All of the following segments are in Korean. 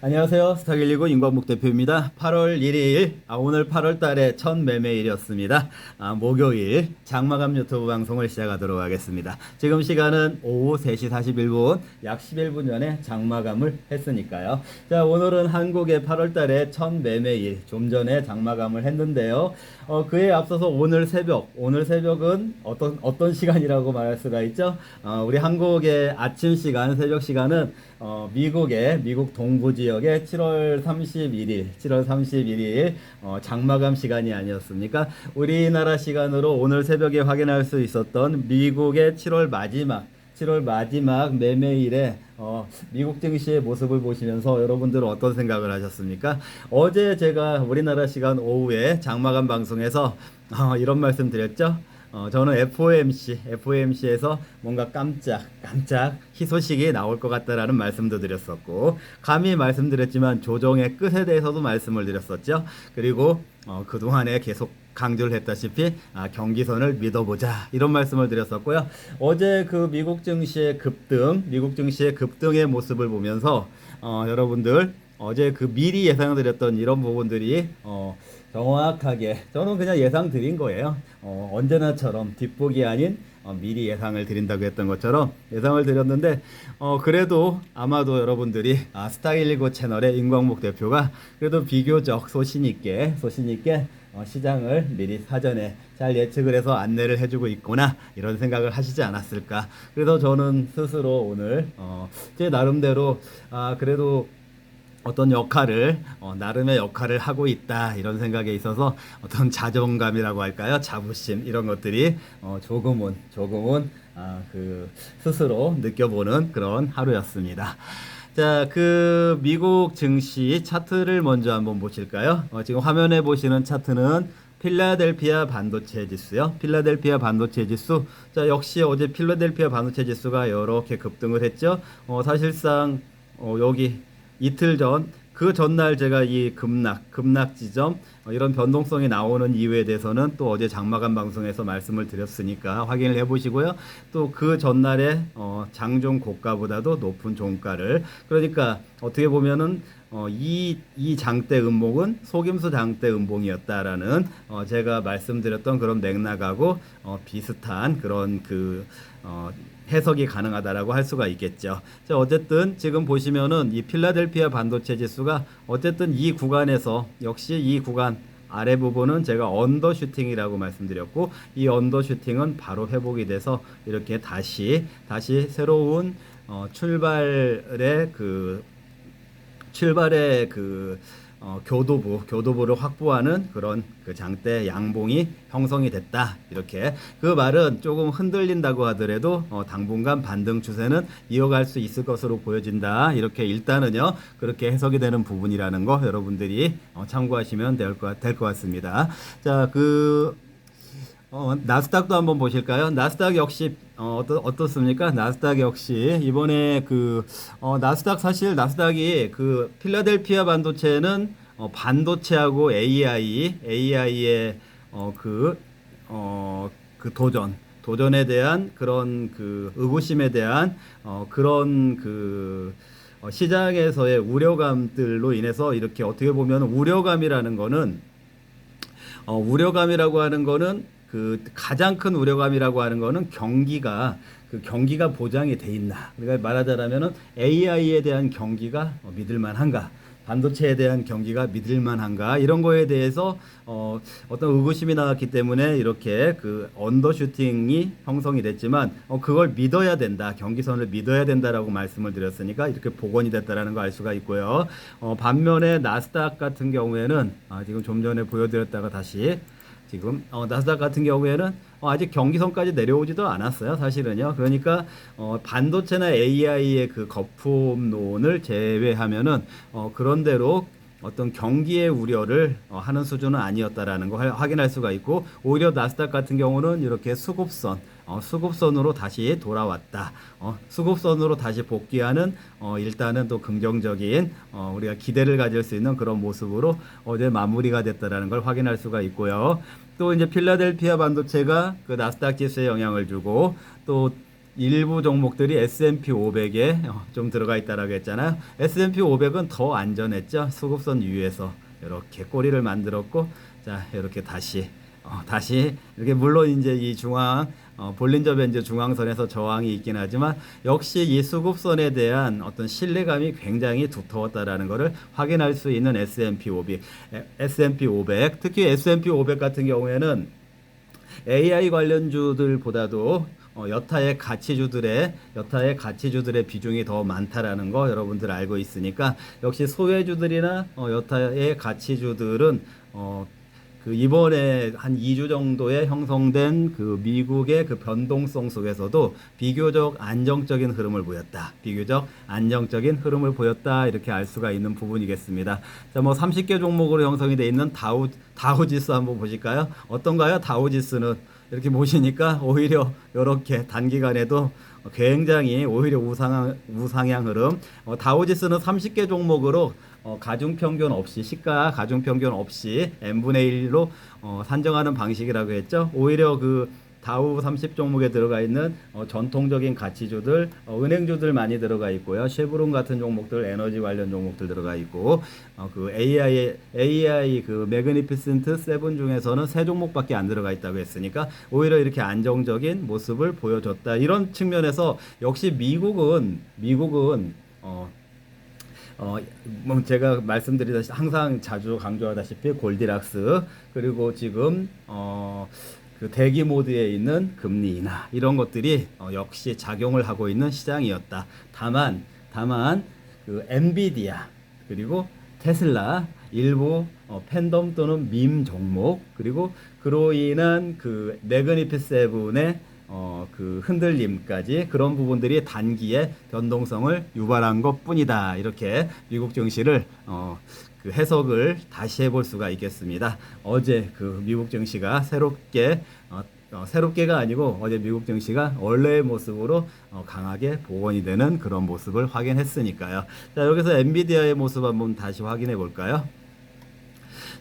안녕하세요. 스타길리고 임광목 대표입니다. 8월 1일, 아, 오늘 8월 달의 첫 매매일이었습니다. 아, 목요일 장마감 유튜브 방송을 시작하도록 하겠습니다. 지금 시간은 오후 3시 41분, 약 11분 전에 장마감을 했으니까요. 자, 오늘은 한국의 8월 달의 첫 매매일, 좀 전에 장마감을 했는데요. 어, 그에 앞서서 오늘 새벽, 오늘 새벽은 어떤, 어떤 시간이라고 말할 수가 있죠? 어, 우리 한국의 아침 시간, 새벽 시간은 어, 미국의 미국 동부 지 역의 7월 31일, 7월 31일 어, 장마감 시간이 아니었습니까? 우리나라 시간으로 오늘 새벽에 확인할 수 있었던 미국의 7월 마지막 7월 마지막 매매일에 어, 미국 증시의 모습을 보시면서 여러분들은 어떤 생각을 하셨습니까? 어제 제가 우리나라 시간 오후에 장마감 방송에서 어, 이런 말씀 드렸죠. 어, 저는 FOMC, FOMC에서 뭔가 깜짝, 깜짝 희소식이 나올 것 같다라는 말씀도 드렸었고, 감히 말씀드렸지만 조정의 끝에 대해서도 말씀을 드렸었죠. 그리고 어, 그동안에 계속 강조를 했다시피 아, 경기선을 믿어보자 이런 말씀을 드렸었고요. 어제 그 미국 증시의 급등, 미국 증시의 급등의 모습을 보면서 어, 여러분들 어제 그 미리 예상드렸던 이런 부분들이 어, 정확하게 저는 그냥 예상 드린 거예요. 어, 언제나처럼 뒷북이 아닌 어, 미리 예상을 드린다고 했던 것처럼 예상을 드렸는데 어, 그래도 아마도 여러분들이 아, 스타일19 채널의 임광목 대표가 그래도 비교적 소신 있게 소신 있게 어, 시장을 미리 사전에 잘 예측을 해서 안내를 해주고 있구나 이런 생각을 하시지 않았을까. 그래서 저는 스스로 오늘 어, 제 나름대로 아 그래도 어떤 역할을 어, 나름의 역할을 하고 있다 이런 생각에 있어서 어떤 자존감이라고 할까요 자부심 이런 것들이 어, 조금은 조금은 아, 그 스스로 느껴보는 그런 하루였습니다. 자, 그 미국 증시 차트를 먼저 한번 보실까요? 어, 지금 화면에 보시는 차트는 필라델피아 반도체 지수요. 필라델피아 반도체 지수. 자, 역시 어제 필라델피아 반도체 지수가 이렇게 급등을 했죠. 어, 사실상 어, 여기 이틀 전, 그 전날 제가 이 급락, 급락 지점, 어, 이런 변동성이 나오는 이유에 대해서는 또 어제 장마감 방송에서 말씀을 드렸으니까 확인을 해보시고요. 또 그 전날에 어, 장중 고가보다도 높은 종가를, 그러니까 어떻게 보면은 어, 이, 이 장대 음봉은 속임수 장대 음봉이었다라는 어, 제가 말씀드렸던 그런 맥락하고 어, 비슷한 그런 그 어, 해석이 가능하다라고 할 수가 있겠죠. 자, 어쨌든 지금 보시면은 이 필라델피아 반도체 지수가 어쨌든 이 구간에서 역시 이 구간 아래 부분은 제가 언더슈팅이라고 말씀드렸고 이 언더슈팅은 바로 회복이 돼서 이렇게 다시 다시 새로운 어, 출발의 그 출발의 그 어, 교도부, 교도부를 확보하는 그런 그 장대 양봉이 형성이 됐다. 이렇게 그 말은 조금 흔들린다고 하더라도 어, 당분간 반등 추세는 이어갈 수 있을 것으로 보여진다. 이렇게 일단은요 그렇게 해석이 되는 부분이라는 거 여러분들이 어, 참고하시면 될것될것 같습니다. 자, 그 어, 나스닥도 한번 보실까요? 나스닥 역시 어, 어떠, 어떻습니까? 나스닥 역시 이번에 그 어, 나스닥 사실 나스닥이 그 필라델피아 반도체는 어, 반도체하고 AI, AI의 어, 그, 어, 그 도전, 도전에 대한 그런 그 의구심에 대한 어, 그런 그 어, 시장에서의 우려감들로 인해서 이렇게 어떻게 보면 우려감이라는 거는 어, 우려감이라고 하는 거는 그 가장 큰 우려감이라고 하는 거는 경기가 그 경기가 보장이 돼 있나. 그러니까 말하자면은 AI에 대한 경기가 어, 믿을 만한가. 반도체에 대한 경기가 믿을 만한가 이런 거에 대해서 어, 어떤 의구심이 나왔기 때문에 이렇게 그 언더슈팅이 형성이 됐지만 어, 그걸 믿어야 된다 경기선을 믿어야 된다라고 말씀을 드렸으니까 이렇게 복원이 됐다라는 거 알 수가 있고요 어, 반면에 나스닥 같은 경우에는 아, 지금 좀 전에 보여드렸다가 다시 지금 어, 나스닥 같은 경우에는 어, 아직 경기선까지 내려오지도 않았어요. 사실은요. 그러니까 어, 반도체나 AI의 그 거품론을 제외하면은 어, 그런대로 어떤 경기의 우려를 어, 하는 수준은 아니었다라는 거 확인할 수가 있고 오히려 나스닥 같은 경우는 이렇게 수급선 어, 수급선으로 다시 돌아왔다. 어, 수급선으로 다시 복귀하는 어, 일단은 또 긍정적인 어, 우리가 기대를 가질 수 있는 그런 모습으로 어제 마무리가 됐다라는 걸 확인할 수가 있고요. 또 이제 필라델피아 반도체가 그 나스닥 지수에 영향을 주고 또 일부 종목들이 S&P 500에 어, 좀 들어가 있다라고 했잖아요. S&P 500은 더 안전했죠. 수급선 위에서 이렇게 꼬리를 만들었고 자 이렇게 다시 어, 다시 이렇게 물론 이제 이 중앙 어, 볼린저 밴드 중앙선에서 저항이 있긴 하지만 역시 이 수급선에 대한 어떤 신뢰감이 굉장히 두터웠다라는 것을 확인할 수 있는 S&P 500, S&P 500 특히 S&P 500 같은 경우에는 AI 관련주들보다도 어, 여타의 가치주들의 여타의 가치주들의 비중이 더 많다라는 거 여러분들 알고 있으니까 역시 소외주들이나 어, 여타의 가치주들은 어, 그 이번에 한 2주 정도에 형성된 그 미국의 그 변동성 속에서도 비교적 안정적인 흐름을 보였다. 비교적 안정적인 흐름을 보였다. 이렇게 알 수가 있는 부분이겠습니다. 자, 뭐 30개 종목으로 형성이 되어 있는 다우 다우 지수 한번 보실까요? 어떤가요? 다우 지수는 이렇게 보시니까 오히려 이렇게 단기간에도 굉장히 오히려 우상향, 우상향 흐름. 어, 다우지수는 30개 종목으로 어, 가중 평균 없이 시가 가중 평균 없이 n분의 1로 어, 산정하는 방식이라고 했죠. 오히려 그 다우 30 종목에 들어가 있는 어, 전통적인 가치주들, 어, 은행주들 많이 들어가 있고요. 쉐브론 같은 종목들, 에너지 관련 종목들 들어가 있고, 어, 그 AI, AI 그 매그니피센트 세븐 중에서는 세 종목밖에 안 들어가 있다고 했으니까 오히려 이렇게 안정적인 모습을 보여줬다. 이런 측면에서 역시 미국은 미국은 어, 어, 뭐 제가 말씀드리다시피 항상 자주 강조하다시피 골디락스 그리고 지금 어, 그 대기 모드에 있는 금리 인하 이런 것들이 어, 역시 작용을 하고 있는 시장이었다. 다만 다만 그 엔비디아 그리고 테슬라 일부 어, 팬덤 또는 밈 종목 그리고 그로 인한 그 매그니피 세븐의 어, 그 흔들림까지 그런 부분들이 단기에 변동성을 유발한 것 뿐이다. 이렇게 미국 증시를 어, 그 해석을 다시 해볼 수가 있겠습니다. 어제 그 미국 증시가 새롭게 어, 어, 새롭게가 아니고 어제 미국 증시가 원래의 모습으로 어, 강하게 복원이 되는 그런 모습을 확인했으니까요. 자 여기서 엔비디아의 모습 한번 다시 확인해 볼까요?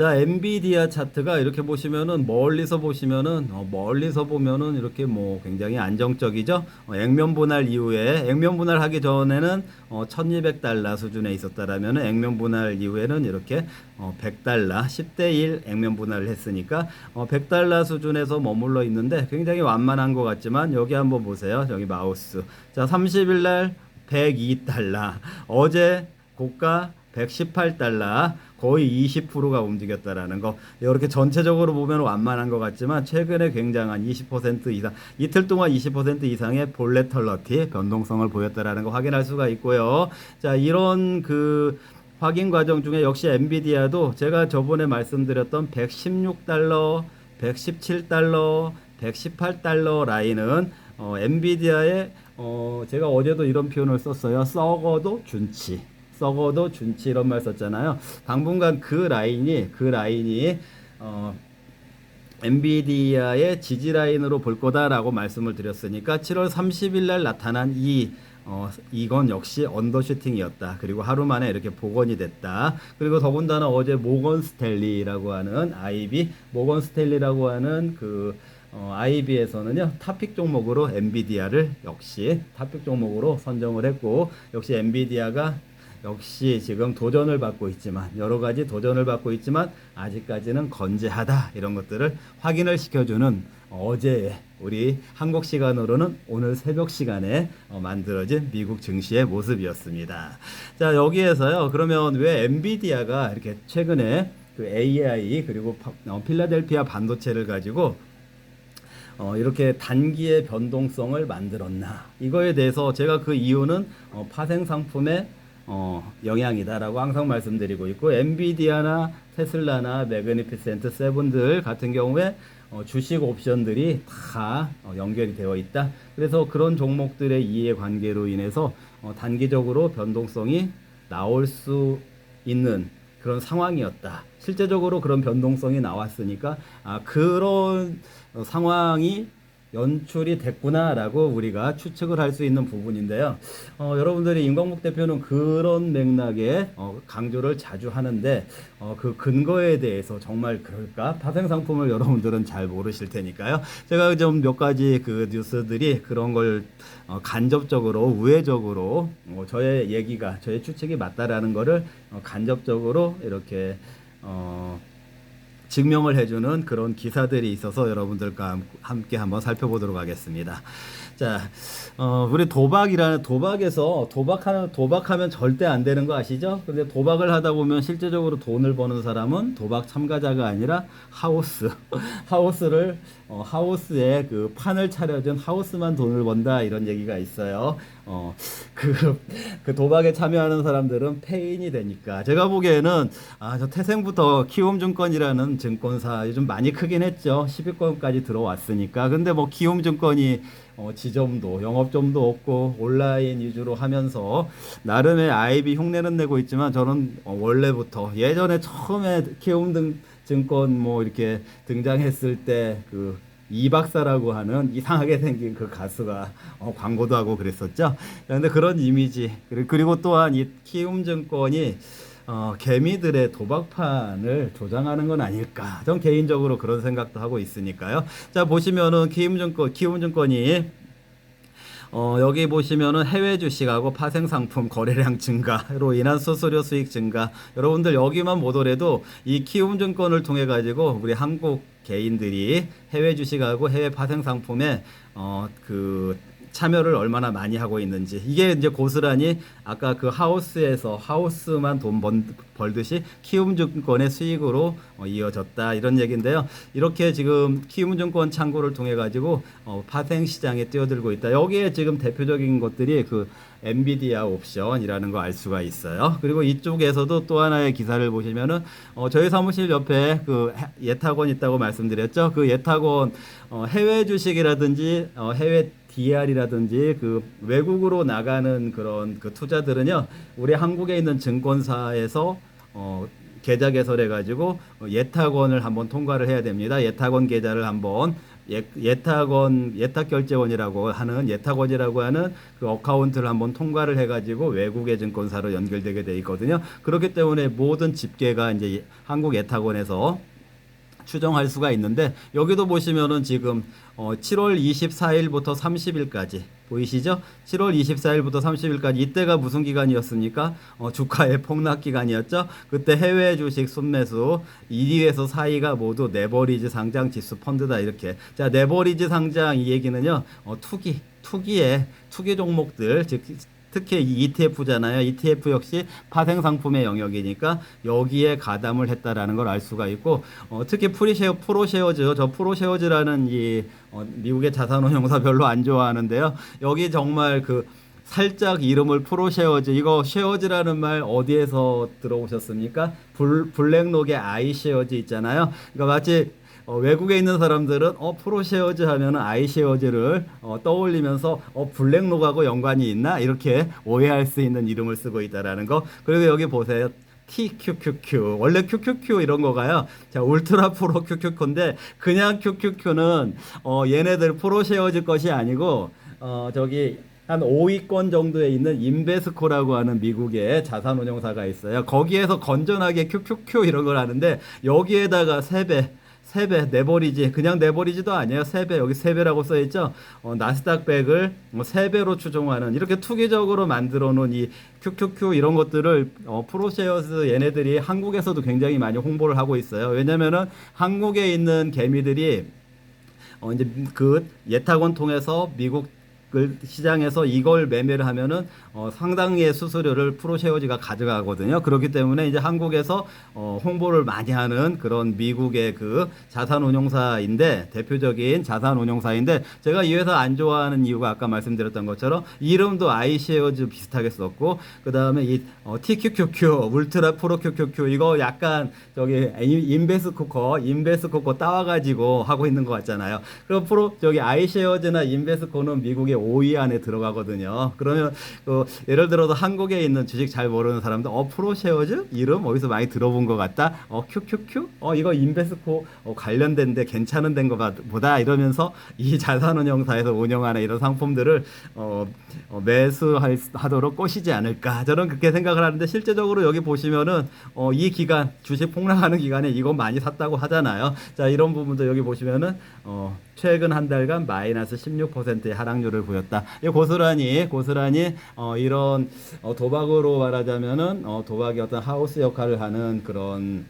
자, 엔비디아 차트가 이렇게 보시면은 멀리서 보시면은 어, 멀리서 보면은 이렇게 뭐 굉장히 안정적이죠. 어, 액면 분할 이후에 액면 분할 하기 전에는 어, 1,200달러 수준에 있었다라면은 액면 분할 이후에는 이렇게 어, 100달러 10대 1 액면 분할을 했으니까 어, 100달러 수준에서 머물러 있는데 굉장히 완만한 것 같지만 여기 한번 보세요. 여기 마우스. 자, 30일 날 102달러. 어제 고가 118달러 거의 20%가 움직였다라는 거 이렇게 전체적으로 보면 완만한 것 같지만 최근에 굉장한 20% 이상 이틀 동안 20% 이상의 볼레털러티 변동성을 보였다라는 거 확인할 수가 있고요. 자 이런 그 확인 과정 중에 역시 엔비디아도 제가 저번에 말씀드렸던 116달러, 117달러, 118달러 라인은 어, 엔비디아의 어, 제가 어제도 이런 표현을 썼어요. 썩어도 준치. 썩어도 준치 이런 말 썼잖아요. 당분간 그 라인이 그 라인이 어 엔비디아의 지지 라인으로 볼 거다라고 말씀을 드렸으니까 7월 30일 날 나타난 이 어, 이건 역시 언더슈팅이었다. 그리고 하루 만에 이렇게 복원이 됐다. 그리고 더군다나 어제 모건 스텔리라고 하는 IB, 모건 스텔리라고 하는 그 어, IB에서는요 탑픽 종목으로 엔비디아를 역시 탑픽 종목으로 선정을 했고 역시 엔비디아가 역시 지금 도전을 받고 있지만 여러 가지 도전을 받고 있지만 아직까지는 건재하다. 이런 것들을 확인을 시켜주는 어제 우리 한국 시간으로는 오늘 새벽 시간에 어, 만들어진 미국 증시의 모습이었습니다. 자 여기에서요. 그러면 왜 엔비디아가 이렇게 최근에 그 AI 그리고 파- 어, 필라델피아 반도체를 가지고 어, 이렇게 단기의 변동성을 만들었나? 이거에 대해서 제가 그 이유는 어, 파생 상품의 어, 영향이다라고 항상 말씀드리고 있고 엔비디아나 테슬라나 매그니피센트 세븐들 같은 경우에 어, 주식 옵션들이 다 어, 연결이 되어 있다. 그래서 그런 종목들의 이해관계로 인해서 어, 단기적으로 변동성이 나올 수 있는 그런 상황이었다. 실제적으로 그런 변동성이 나왔으니까 아, 그런 어, 상황이 연출이 됐구나라고 우리가 추측을 할 수 있는 부분인데요. 어, 여러분들이 임광목 대표는 그런 맥락에 어, 강조를 자주 하는데 어, 그 근거에 대해서 정말 그럴까? 파생 상품을 여러분들은 잘 모르실 테니까요. 제가 좀 몇 가지 그 뉴스들이 그런 걸 어, 간접적으로 우회적으로 어, 저의 얘기가 저의 추측이 맞다라는 거를 어, 간접적으로 이렇게 어, 증명을 해주는 그런 기사들이 있어서 여러분들과 함- 함께 한번 살펴보도록 하겠습니다. 자, 어, 우리 도박이라는 도박에서 도박하는 도박하면 절대 안 되는 거 아시죠? 근데 도박을 하다 보면 실제적으로 돈을 버는 사람은 도박 참가자가 아니라 하우스, 하우스를 어, 하우스에 그 판을 차려준 하우스만 돈을 번다 이런 얘기가 있어요. 어, 그, 그 도박에 참여하는 사람들은 폐인이 되니까. 제가 보기에는, 아, 저 태생부터 키움증권이라는 증권사 요즘 많이 크긴 했죠. 10위권까지 들어왔으니까. 근데 뭐 키움증권이 어, 지점도, 영업점도 없고 온라인 위주로 하면서 나름의 아이비 흉내는 내고 있지만 저는 어, 원래부터 예전에 처음에 키움 등 증권 뭐 이렇게 등장했을 때그 이박사라고 하는 이상하게 생긴 그 가수가 어, 광고도 하고 그랬었죠. 그런데 그런 이미지 그리- 그리고 또한 이 키움증권이 어, 개미들의 도박판을 조장하는 건 아닐까. 전 개인적으로 그런 생각도 하고 있으니까요. 자 보시면은 키움증권 키움증권이 어, 여기 보시면은 해외 주식하고 파생 상품 거래량 증가로 인한 수수료 수익 증가. 여러분들 여기만 보더라도 이 키움증권을 통해 가지고 우리 한국 개인들이 해외 주식하고 해외 파생 상품에 어, 그 참여를 얼마나 많이 하고 있는지 이게 이제 고스란히 아까 그 하우스에서 하우스만 돈 번, 벌듯이 키움증권의 수익으로 어, 이어졌다 이런 얘기인데요. 이렇게 지금 키움증권 창구를 통해 가지고 어, 파생 시장에 뛰어들고 있다. 여기에 지금 대표적인 것들이 그 엔비디아 옵션이라는 거 알 수가 있어요. 그리고 이쪽에서도 또 하나의 기사를 보시면은 어, 저희 사무실 옆에 그 해- 예탁원 있다고 말씀드렸죠. 그 예탁원 어, 해외 주식이라든지 어, 해외 DR이라든지 그 외국으로 나가는 그런 그 투자들은요 우리 한국에 있는 증권사에서 어 계좌 개설해 가지고 예탁원을 한번 통과를 해야 됩니다. 예탁원 계좌를 한번 예, 예탁원 예탁결제원이라고 하는 예탁원이라고 하는 그 어카운트를 한번 통과를 해가지고 외국의 증권사로 연결되게 돼 있거든요. 그렇기 때문에 모든 집계가 이제 한국 예탁원에서 추정할 수가 있는데 여기도 보시면은 지금 어 7월 24일부터 30일까지 보이시죠? 7월 24일부터 30일까지 이때가 무슨 기간이었습니까? 어 주가의 폭락 기간이었죠. 그때 해외 주식 순매수 1위에서 4위가 모두 네버리지 상장 지수 펀드다 이렇게. 자, 네버리지 상장 이 얘기는요. 어 투기 투기의 투기 종목들 즉 특히 이 ETF잖아요. ETF 역시 파생 상품의 영역이니까 여기에 가담을 했다라는 걸 알 수가 있고 어, 특히 프리쉐어 프로쉐어즈 저 프로쉐어즈라는 이 어, 미국의 자산운용사 별로 안 좋아하는데요. 여기 정말 그 살짝 이름을 프로쉐어즈 이거 쉐어즈라는 말 어디에서 들어보셨습니까? 불 블랙록의 아이쉐어즈 있잖아요. 그러니까 마치 어, 외국에 있는 사람들은 어 프로쉐어즈 하면은 아이쉐어즈를 어, 떠올리면서 어 블랙록하고 연관이 있나 이렇게 오해할 수 있는 이름을 쓰고 있다라는 거 그리고 여기 보세요. TQQQ 원래 QQQ 이런 거가요. 자 울트라 프로 QQQ인데 그냥 QQQ는 어 얘네들 프로쉐어즈 것이 아니고 어 저기 한 5위권 정도에 있는 인베스코라고 하는 미국의 자산운용사가 있어요. 거기에서 건전하게 QQQ 이런 걸 하는데 여기에다가 3배 세배 내버리지 그냥 내버리지도 아니에요. 세배 여기 세배라고 써 있죠? 어, 나스닥 백을 뭐 세배로 추종하는 이렇게 투기적으로 만들어 놓은 이 QQQ 이런 것들을 어, 프로쉐어스 얘네들이 한국에서도 굉장히 많이 홍보를 하고 있어요. 왜냐면은 한국에 있는 개미들이 어 이제 그 예탁원 통해서 미국 그 시장에서 이걸 매매를 하면은 어 상당의 수수료를 프로쉐어지가 가져가거든요. 그렇기 때문에 이제 한국에서 어 홍보를 많이 하는 그런 미국의 그 자산운용사인데 대표적인 자산운용사인데 제가 이 회사 안 좋아하는 이유가 아까 말씀드렸던 것처럼 이름도 아이쉐어즈 비슷하게 썼고 그 다음에 이 어, TQQQ 울트라 프로 QQQ 이거 약간 저기 인베스코커 인베스코커 따와가지고 하고 있는 것 같잖아요. 그럼 프로 저기 아이쉐어즈나 인베스코는 미국의 5위 안에 들어가거든요. 그러면 그 예를 들어서 한국에 있는 주식 잘 모르는 사람들 어 프로쉐어즈 이름 어디서 많이 들어본 것 같다. 어 큐큐큐 어 이거 인베스코 어, 관련된데 괜찮은 된 거 보다 이러면서 이 자산운용사에서 운영하는 이런 상품들을 어, 어, 매수하도록 꼬시지 않을까 저는 그렇게 생각을 하는데 실제적으로 여기 보시면은 어, 이 기간 주식 폭락하는 기간에 이거 많이 샀다고 하잖아요. 자 이런 부분도 여기 보시면은 어, 최근 한 달간 마이너스 16%의 하락률을 보였다. 이 고스란히 고스란히 어, 이런 어, 도박으로 말하자면은 어, 도박이 어떤 하우스 역할을 하는 그런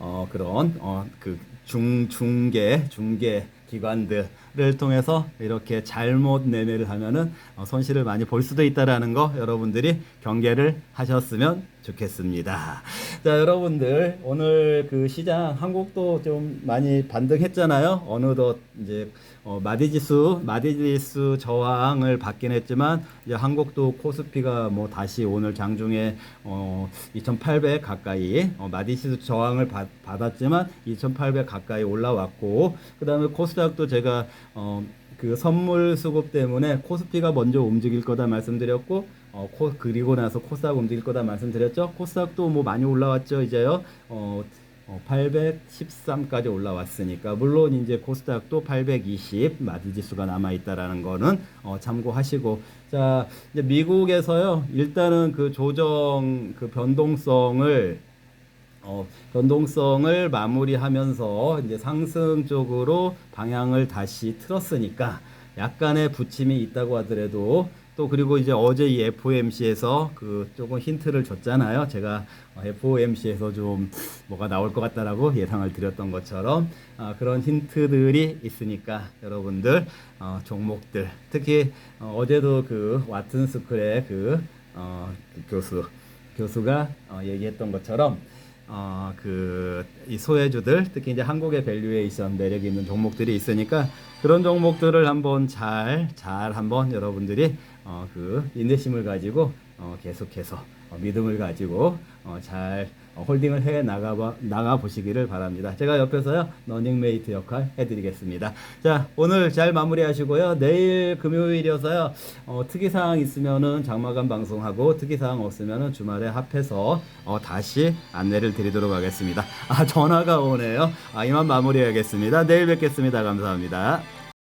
어, 그런 어, 그 중, 중개 중개 기관들을 통해서 이렇게 잘못 매매를 하면은 어, 손실을 많이 볼 수도 있다라는 거 여러분들이 경계를 하셨으면 좋겠습니다. 자, 여러분들 오늘 그 시장 한국도 좀 많이 반등했잖아요. 어느덧 이제 어, 마디지수 마디지수 저항을 받긴 했지만 이제 한국도 코스피가 뭐 다시 오늘 장중에 어, 2,800 가까이 어, 마디지수 저항을 받, 받았지만 2,800 가까이 올라왔고 그다음에 코스닥도 제가 어, 그 선물 수급 때문에 코스피가 먼저 움직일 거다 말씀드렸고 어, 코, 그리고 나서 코스닥 움직일 거다 말씀드렸죠. 코스닥도 뭐 많이 올라왔죠, 이제요. 어, 어, 813까지 올라왔으니까 물론 이제 코스닥도 820 마디 지수가 남아 있다라는 거는 어, 참고하시고. 자 이제 미국에서요 일단은 그 조정 그 변동성을 어, 변동성을 마무리하면서 이제 상승 쪽으로 방향을 다시 틀었으니까 약간의 부침이 있다고 하더라도 또 그리고 이제 어제 이 FOMC에서 그 조금 힌트를 줬잖아요. 제가 FOMC에서 좀 뭐가 나올 것 같다라고 예상을 드렸던 것처럼 아, 그런 힌트들이 있으니까 여러분들 어, 종목들 특히 어, 어제도 그 와튼 스쿨의 그, 어, 그 교수 교수가 어, 얘기했던 것처럼 어, 그, 이 소외주들, 특히 이제 한국의 밸류에이션 매력이 있는 종목들이 있으니까 그런 종목들을 한번 잘, 잘 한번 여러분들이 어, 그 인내심을 가지고 어, 계속해서 어, 믿음을 가지고 어, 잘 어, 홀딩을 해 나가 나가 보시기를 바랍니다. 제가 옆에서요 러닝메이트 역할 해드리겠습니다. 자 오늘 잘 마무리하시고요. 내일 금요일이어서요 어, 특이 사항 있으면은 장마감 방송하고 특이 사항 없으면은 주말에 합해서 어, 다시 안내를 드리도록 하겠습니다. 아 전화가 오네요. 아 이만 마무리하겠습니다. 내일 뵙겠습니다. 감사합니다.